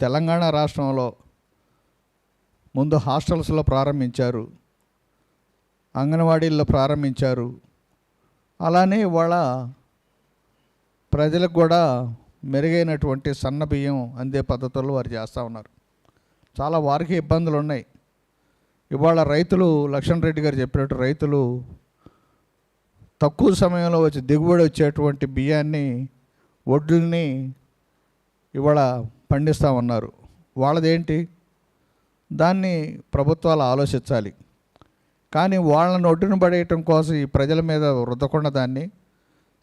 తెలంగాణ రాష్ట్రంలో ముందు హాస్టల్స్లో ప్రారంభించారు అంగన్వాడీల్లో ప్రారంభించారు. అలానే ఇవాళ ప్రజలకు కూడా మెరుగైనటువంటి సన్న బియ్యం అందే పద్ధతుల్లో వారు చేస్తూ ఉన్నారు. చాలా వారికి ఇబ్బందులు ఉన్నాయి. ఇవాళ రైతులు లక్ష్మణ్ రెడ్డి గారు చెప్పినట్టు రైతులు తక్కువ సమయంలో వచ్చి దిగుబడి వచ్చేటువంటి బియ్యాన్ని వడ్లని ఇవాళ పండిస్తామన్నారు వాళ్ళదేంటి? దాన్ని ప్రభుత్వాలు ఆలోచించాలి. కానీ వాళ్ళని ఒడ్డున పడేయటం కోసం ఈ ప్రజల మీద రుద్దకుండా దాన్ని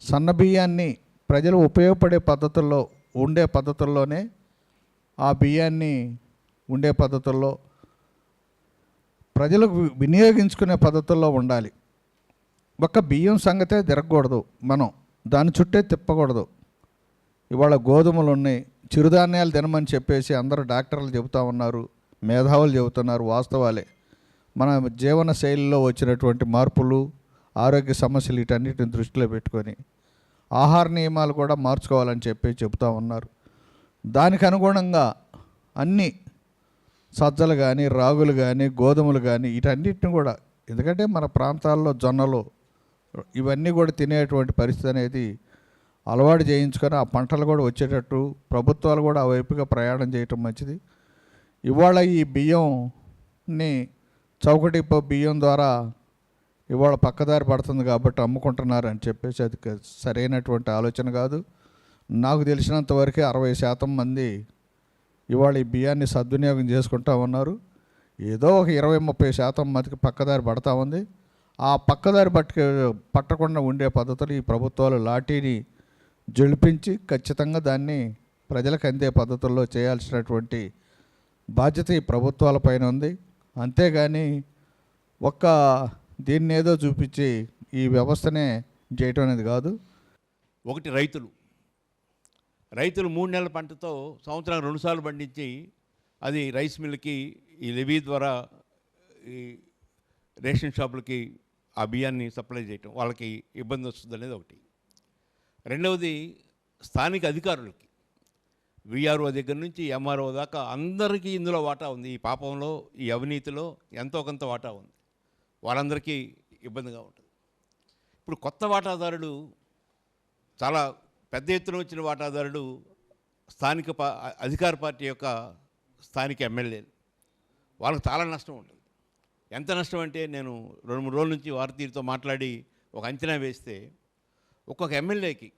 సన్న బియ్యాన్ని ప్రజలు ఉపయోగపడే పద్ధతుల్లో ఉండే పద్ధతుల్లోనే ఆ బియ్యాన్ని ఉండే పద్ధతుల్లో ప్రజలకు వినియోగించుకునే పద్ధతుల్లో ఉండాలి. ఒక బియ్యం సంగతే తిరగకూడదు మనం. దాని చుట్టే తిప్పకూడదు. ఇవాళ గోధుమలు ఉన్నాయి చిరుధాన్యాలు తినమని చెప్పేసి అందరూ డాక్టర్లు చెబుతూ ఉన్నారు. మేధావులు చెబుతున్నారు వాస్తవాలే. మన జీవన శైలిలో వచ్చినటువంటి మార్పులు ఆరోగ్య సమస్యలు వీటన్నిటిని దృష్టిలో పెట్టుకొని ఆహార నియమాలు కూడా మార్చుకోవాలని చెప్పి చెబుతూ ఉన్నారు. దానికి అనుగుణంగా అన్ని సజ్జలు కానీ రాగులు కానీ గోధుమలు కానీ వీటన్నిటిని కూడా ఎందుకంటే మన ప్రాంతాల్లో జొన్నలు ఇవన్నీ కూడా తినేటువంటి పరిస్థితి అనేది అలవాటు చేయించుకొని ఆ పంటలు కూడా వచ్చేటట్టు ప్రభుత్వాలు కూడా ఆ వైపుగా ప్రయాణం చేయటం మంచిది. ఇవాళ ఈ బియ్యంని చౌకటి బియ్యం ద్వారా ఇవాళ పక్కదారి పడుతుంది కాబట్టి అమ్ముకుంటున్నారు అని చెప్పేసి అది సరైనటువంటి ఆలోచన కాదు. నాకు తెలిసినంత వరకే అరవై శాతం మంది ఇవాళ ఈ బియ్యాన్ని సద్వినియోగం చేసుకుంటా ఉన్నారు. ఏదో ఒక ఇరవై ముప్పై శాతం మందికి పక్కదారి పడతా ఉంది. ఆ పక్కదారి పట్టుకు పట్టకుండా ఉండే పద్ధతులు ఈ ప్రభుత్వాలు లాఠీని జొలిపించి ఖచ్చితంగా దాన్ని ప్రజలకు అందే పద్ధతుల్లో చేయాల్సినటువంటి బాధ్యత ఈ ప్రభుత్వాల పైన ఉంది. అంతేగాని ఒక్క దీన్ని ఏదో చూపించి ఈ వ్యవస్థనే చేయటం అనేది కాదు. ఒకటి రైతులు. రైతులు మూడు నెలల పంటతో సంవత్సరానికి రెండుసార్లు పండించి అది రైస్ మిల్కి ఈ లెవీ ద్వారా ఈ రేషన్ షాపులకి ఆ బియ్యాన్ని సప్లై చేయటం వాళ్ళకి ఇబ్బంది వస్తుంది అనేది ఒకటి. రెండవది స్థానిక అధికారులకి. విఆర్ఓ దగ్గర నుంచి ఎంఆర్ఓ దాకా అందరికీ ఇందులో వాటా ఉంది. ఈ పాపంలో ఈ అవినీతిలో ఎంతో కొంత వాటా ఉంది. వాళ్ళందరికీ ఇబ్బందిగా ఉంటుంది. ఇప్పుడు కొత్త వాటాదారుడు చాలా పెద్ద ఎత్తున వచ్చిన వాటాదారుడు స్థానిక పా అధికార పార్టీ యొక్క స్థానిక ఎమ్మెల్యేలు. వాళ్ళకి చాలా నష్టం ఉంటుంది. ఎంత నష్టం అంటే నేను రెండు మూడు రోజుల నుంచి వారతీరుతో మాట్లాడి ఒక అంచనా వేస్తే ఒక్కొక్క ఎమ్మెల్యేకి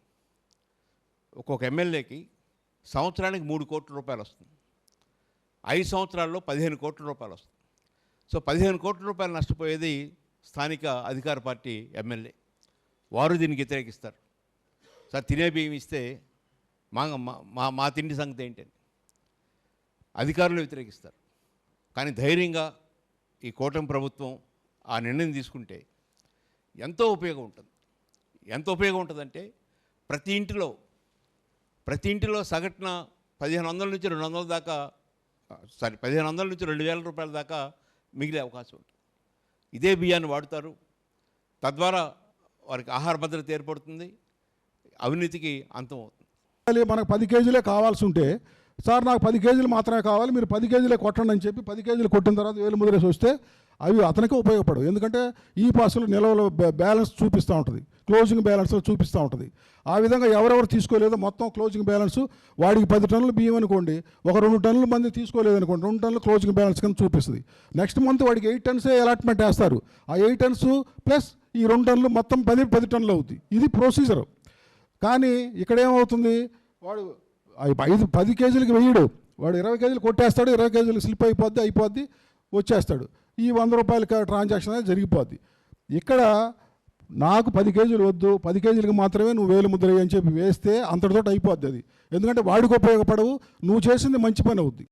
ఒక్కొక్క ఎమ్మెల్యేకి సంవత్సరానికి మూడు కోట్ల రూపాయలు వస్తుంది. ఐదు సంవత్సరాల్లో పదిహేను కోట్ల రూపాయలు వస్తుంది. సో పదిహేను కోట్ల రూపాయలు నష్టపోయేది స్థానిక అధికార పార్టీ ఎమ్మెల్యే. వారు దీనికి వ్యతిరేకిస్తారు. సార్ తినే బియ్యం ఇస్తే మా మా- మా తిండి సంగతి ఏంటని. అధికారులు వ్యతిరేకిస్తారు. కానీ ధైర్యంగా ఈ కూటమి ప్రభుత్వం ఆ నిర్ణయం తీసుకుంటే ఎంతో ఉపయోగం ఉంటుంది. ఎంత ఉపయోగం ఉంటుందంటే ప్రతి ఇంటిలో ప్రతి ఇంటిలో సగటున పదిహేను వందల నుంచి రెండు వందల దాకా సారీ పదిహేను వందల నుంచి రెండు వేల రూపాయల దాకా మిగిలే అవకాశం ఉంటుంది. ఇదే బియ్యాన్ని వాడుతారు. తద్వారా వారికి ఆహార భద్రత ఏర్పడుతుంది. అవినీతికి అంతం అవుతుంది. మనకు పది కేజీలే కావాల్సి ఉంటే సార్ నాకు పది కేజీలు మాత్రమే కావాలి మీరు పది కేజీలే కొట్టండి అని చెప్పి పది కేజీలు కొట్టిన తర్వాత వేలు ముద్రేసి వస్తే అవి అతనికి ఉపయోగపడవు. ఎందుకంటే ఈ పాసులు నిల్వలో బ్యాలెన్స్ చూపిస్తూ ఉంటుంది. క్లోజింగ్ బ్యాలెన్స్ చూపిస్తూ ఉంటుంది. ఆ విధంగా ఎవరెవరు తీసుకోలేదో మొత్తం క్లోజింగ్ బ్యాలెన్స్ వాడికి పది టన్నులు బియ్యం అనుకోండి ఒక రెండు టన్నుల మంది తీసుకోలేదు అనుకోండి రెండు టన్నులు క్లోజింగ్ బ్యాలెన్స్ కింద చూపిస్తుంది. నెక్స్ట్ మంత్ వాడికి ఎయిట్ టన్సే అలాట్మెంట్ వేస్తారు. ఆ ఎయిట్ టన్స్ ప్లస్ ఈ రెండు టన్నులు మొత్తం పది పది టన్నులు అవుతుంది ఇది ప్రొసీజర్. కానీ ఇక్కడ ఏమవుతుంది? వాడు ఐదు పది కేజీలకి వెయ్యడు. వాడు ఇరవై కేజీలు కొట్టేస్తాడు ఇరవై కేజీలు స్లిప్ అయిపోద్ది అయిపోద్ది వచ్చేస్తాడు. ఈ వంద రూపాయల ట్రాన్సాక్షన్ అనేది జరిగిపోద్ది. ఇక్కడ నాకు పది కేజీలు వద్దు పది కేజీలకి మాత్రమే నువ్వు వేలు ముద్ర అని చెప్పి వేస్తే అంతటితో అయిపోద్ది అది. ఎందుకంటే వాడికి ఉపయోగపడవు నువ్వు చేసింది మంచి పని అవుద్ది.